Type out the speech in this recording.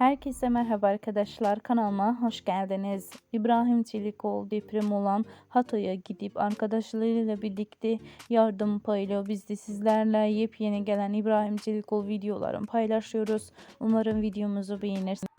Herkese merhaba arkadaşlar kanalıma hoş geldiniz. İbrahim Çelikoğlu deprem olan Hatay'a gidip arkadaşlarıyla birlikte yardım paylaşıyor. Biz de sizlerle yepyeni gelen İbrahim Çelikoğlu videolarını paylaşıyoruz. Umarım videomuzu beğenirsiniz.